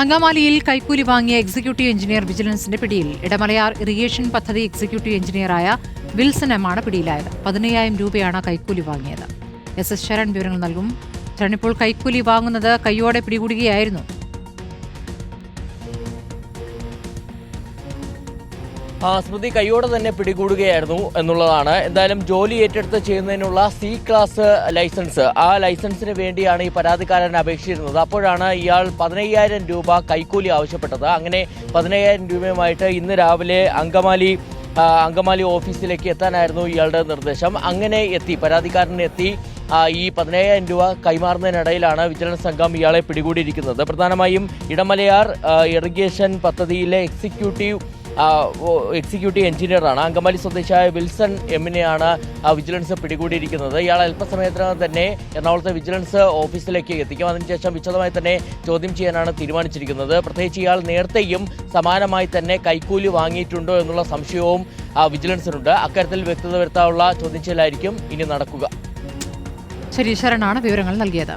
അങ്കമാലിയിൽ കൈക്കൂലി വാങ്ങിയ എക്സിക്യൂട്ടീവ് എഞ്ചിനീയർ വിജിലൻസിന്റെ പിടിയിൽ ഇടമലയാർ ഇറിഗേഷൻ പദ്ധതി എക്സിക്യൂട്ടീവ് എഞ്ചിനീയറായ വിൽസൺ എമ്മാണ് പിടിയിലായത്. പതിനയ്യായിരം രൂപയാണ് കൈക്കൂലി വാങ്ങിയത്. എസ് എസ് ശരൺ വിവരങ്ങൾ നൽകും. ശരൺ ഇപ്പോൾ കൈക്കൂലി വാങ്ങുന്നത് കൈയോടെ പിടികൂടുകയായിരുന്നു. സ്മൃതി കൈയോടെ തന്നെ പിടികൂടുകയായിരുന്നു എന്നുള്ളതാണ്. എന്തായാലും ജോലി ഏറ്റെടുത്ത് ചെയ്യുന്നതിനുള്ള സി ക്ലാസ് ലൈസൻസ്. ആ ലൈസൻസിന് വേണ്ടിയാണ് ഈ പരാതിക്കാരൻ അപേക്ഷിച്ചിരുന്നത്. അപ്പോഴാണ് ഇയാൾ പതിനയ്യായിരം രൂപ കൈക്കൂലി ആവശ്യപ്പെട്ടത്. അങ്ങനെ പതിനയ്യായിരം രൂപയുമായിട്ട് ഇന്ന് രാവിലെ അങ്കമാലി അങ്കമാലി ഓഫീസിലേക്ക് എത്താനായിരുന്നു ഇയാളുടെ നിർദ്ദേശം. അങ്ങനെ എത്തി പരാതിക്കാരൻ എത്തി. ഈ പതിനയ്യായിരം രൂപ കൈമാറുന്നതിനിടയിലാണ് വിജിലൻസ് സംഘം ഇയാളെ പിടികൂടിയിരിക്കുന്നത്. പ്രധാനമായും ഇടമലയാർ ഇറിഗേഷൻ പദ്ധതിയിലെ എക്സിക്യൂട്ടീവ് എക്സിക്യൂട്ടീവ് എഞ്ചിനീയറാണ് അങ്കമാലി സ്വദേശിയായ വിൽസൺ എമ്മിനെയാണ് വിജിലൻസ് പിടികൂടിയിരിക്കുന്നത്. ഇയാൾ അല്പസമയത്തിനകം തന്നെ എറണാകുളത്തെ വിജിലൻസ് ഓഫീസിലേക്ക് എത്തിക്കും. അതിനുശേഷം വിശദമായി തന്നെ ചോദ്യം ചെയ്യാനാണ് തീരുമാനിച്ചിരിക്കുന്നത്. പ്രത്യേകിച്ച് ഇയാൾ നേരത്തെയും സമാനമായി തന്നെ കൈക്കൂലി വാങ്ങിയിട്ടുണ്ടോ എന്നുള്ള സംശയവും വിജിലൻസിനുണ്ട്. അക്കാര്യത്തിൽ വ്യക്തത വരുത്താനുള്ള ചോദ്യം ചെയ്യലായിരിക്കും ഇനി നടക്കുക. ശരി ശരണാണ് വിവരങ്ങൾ നൽകിയത്.